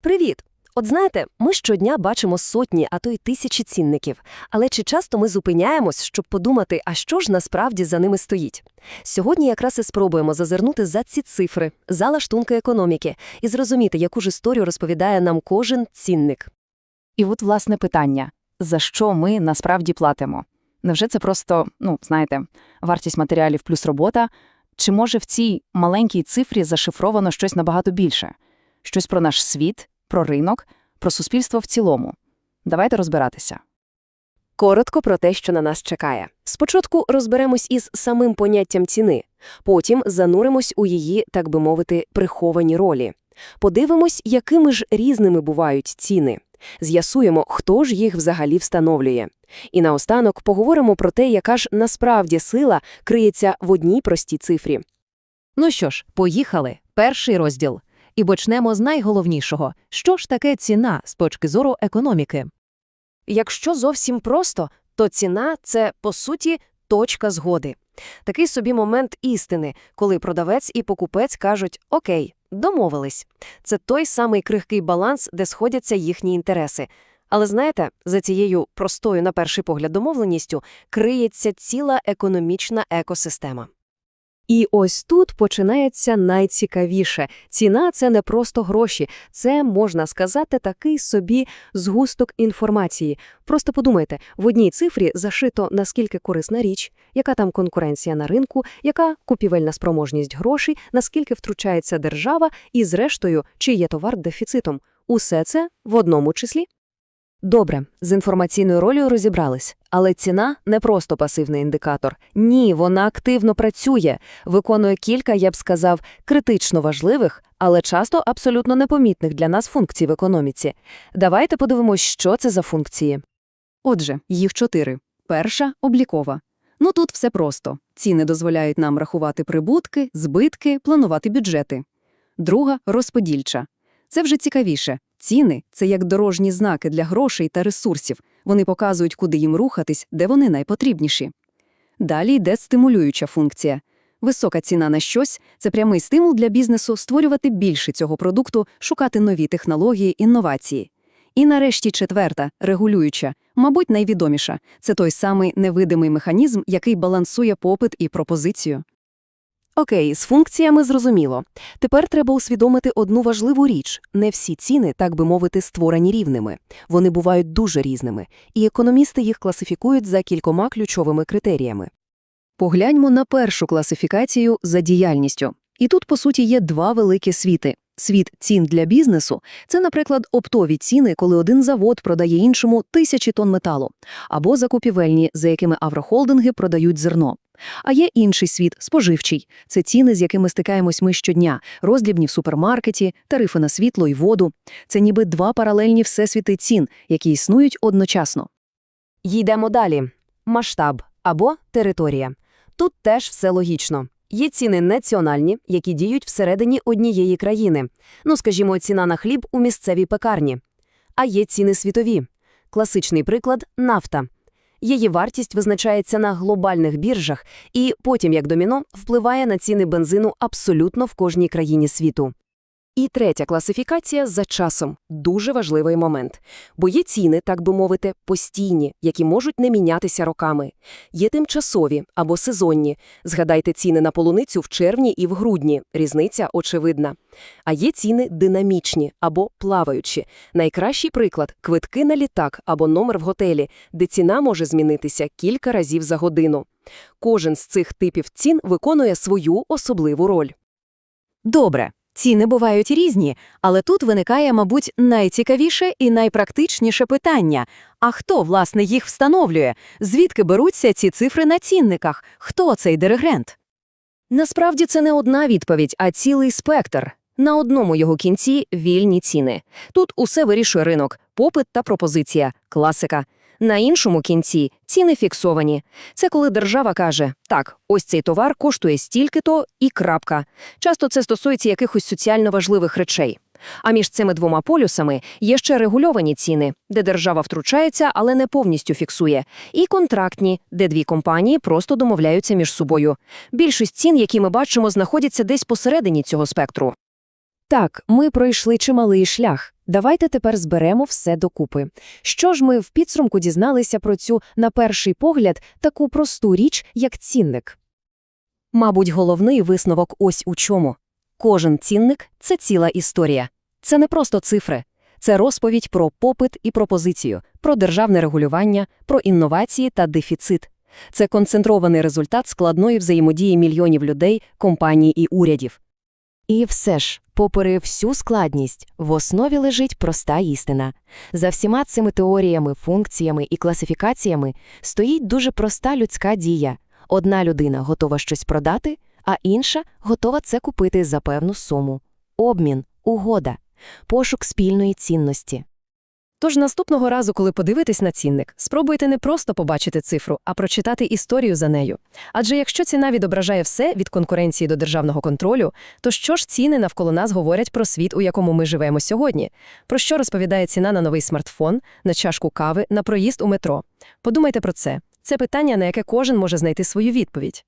Привіт! От знаєте, ми щодня бачимо сотні, а то й тисячі цінників. Але чи часто ми зупиняємось, щоб подумати, а що ж насправді за ними стоїть? Сьогодні якраз і спробуємо зазирнути за ці цифри, за лаштунки економіки і зрозуміти, яку ж історію розповідає нам кожен цінник. І от власне питання: за що ми насправді платимо? Невже це просто, ну, знаєте, вартість матеріалів плюс робота? Чи може в цій маленькій цифрі зашифровано щось набагато більше? Щось про наш світ, про ринок, про суспільство в цілому? Давайте розбиратися. Коротко про те, що на нас чекає. Спочатку розберемось із самим поняттям ціни, потім зануримось у її, так би мовити, приховані ролі. Подивимось, якими ж різними бувають ціни. З'ясуємо, хто ж їх взагалі встановлює. І наостанок поговоримо про те, яка ж насправді сила криється в одній простій цифрі. Ну що ж, поїхали. Перший розділ. І почнемо з найголовнішого. Що ж таке ціна з точки зору економіки? Якщо зовсім просто, то ціна – це, по суті, точка згоди. Такий собі момент істини, коли продавець і покупець кажуть «Окей, домовились». Це той самий крихкий баланс, де сходяться їхні інтереси. Але знаєте, за цією простою на перший погляд домовленістю криється ціла економічна екосистема. І ось тут починається найцікавіше. Ціна – це не просто гроші, це, можна сказати, такий собі згусток інформації. Просто подумайте, в одній цифрі зашито, наскільки корисна річ, яка там конкуренція на ринку, яка купівельна спроможність грошей, наскільки втручається держава і, зрештою, чи є товар дефіцитом. Усе це в одному числі. Добре, з інформаційною ролью розібрались. Але ціна – не просто пасивний індикатор. Ні, вона активно працює, виконує кілька, я б сказав, критично важливих, але часто абсолютно непомітних для нас функцій в економіці. Давайте подивимось, що це за функції. Отже, їх чотири. Перша – облікова. Ну тут все просто. Ціни дозволяють нам рахувати прибутки, збитки, планувати бюджети. Друга – розподільча. Це вже цікавіше. Ціни – це як дорожні знаки для грошей та ресурсів. Вони показують, куди їм рухатись, де вони найпотрібніші. Далі йде стимулююча функція. Висока ціна на щось – це прямий стимул для бізнесу створювати більше цього продукту, шукати нові технології, інновації. І нарешті четверта – регулююча, мабуть, найвідоміша. Це той самий невидимий механізм, який балансує попит і пропозицію. Окей, з функціями зрозуміло. Тепер треба усвідомити одну важливу річ. Не всі ціни, так би мовити, створені рівними. Вони бувають дуже різними, і економісти їх класифікують за кількома ключовими критеріями. Погляньмо на першу класифікацію за діяльністю. І тут, по суті, є два великі світи. Світ цін для бізнесу – це, наприклад, оптові ціни, коли один завод продає іншому тисячі тонн металу, або закупівельні, за якими агрохолдинги продають зерно. А є інший світ – споживчий. Це ціни, з якими стикаємось ми щодня, роздрібні в супермаркеті, тарифи на світло і воду. Це ніби два паралельні всесвіти цін, які існують одночасно. Йдемо далі. Масштаб або територія. Тут теж все логічно. Є ціни національні, які діють всередині однієї країни. Ну, скажімо, ціна на хліб у місцевій пекарні. А є ціни світові. Класичний приклад – нафта. Її вартість визначається на глобальних біржах і потім, як доміно, впливає на ціни бензину абсолютно в кожній країні світу. І третя класифікація за часом – дуже важливий момент. Бо є ціни, так би мовити, постійні, які можуть не мінятися роками. Є тимчасові або сезонні. Згадайте ціни на полуницю в червні і в грудні. Різниця очевидна. А є ціни динамічні або плаваючі. Найкращий приклад – квитки на літак або номер в готелі, де ціна може змінитися кілька разів за годину. Кожен з цих типів цін виконує свою особливу роль. Добре, ціни бувають різні, але тут виникає, мабуть, найцікавіше і найпрактичніше питання. А хто, власне, їх встановлює? Звідки беруться ці цифри на цінниках? Хто цей диригент? Насправді це не одна відповідь, а цілий спектр. На одному його кінці – вільні ціни. Тут усе вирішує ринок, попит та пропозиція, класика. На іншому кінці – ціни фіксовані. Це коли держава каже, так, ось цей товар коштує стільки-то і крапка. Часто це стосується якихось соціально важливих речей. А між цими двома полюсами є ще регульовані ціни, де держава втручається, але не повністю фіксує, і контрактні, де дві компанії просто домовляються між собою. Більшість цін, які ми бачимо, знаходяться десь посередині цього спектру. Так, ми пройшли чималий шлях. Давайте тепер зберемо все докупи. Що ж ми в підсумку дізналися про цю, на перший погляд, таку просту річ, як цінник? Мабуть, головний висновок ось у чому. Кожен цінник – це ціла історія. Це не просто цифри. Це розповідь про попит і пропозицію, про державне регулювання, про інновації та дефіцит. Це концентрований результат складної взаємодії мільйонів людей, компаній і урядів. І все ж, попри всю складність, в основі лежить проста істина. За всіма цими теоріями, функціями і класифікаціями стоїть дуже проста людська дія. Одна людина готова щось продати, а інша готова це купити за певну суму. Обмін, угода, пошук спільної цінності. Тож наступного разу, коли подивитесь на цінник, спробуйте не просто побачити цифру, а прочитати історію за нею. Адже якщо ціна відображає все від конкуренції до державного контролю, то що ж ціни навколо нас говорять про світ, у якому ми живемо сьогодні? Про що розповідає ціна на новий смартфон, на чашку кави, на проїзд у метро? Подумайте про це. Це питання, на яке кожен може знайти свою відповідь.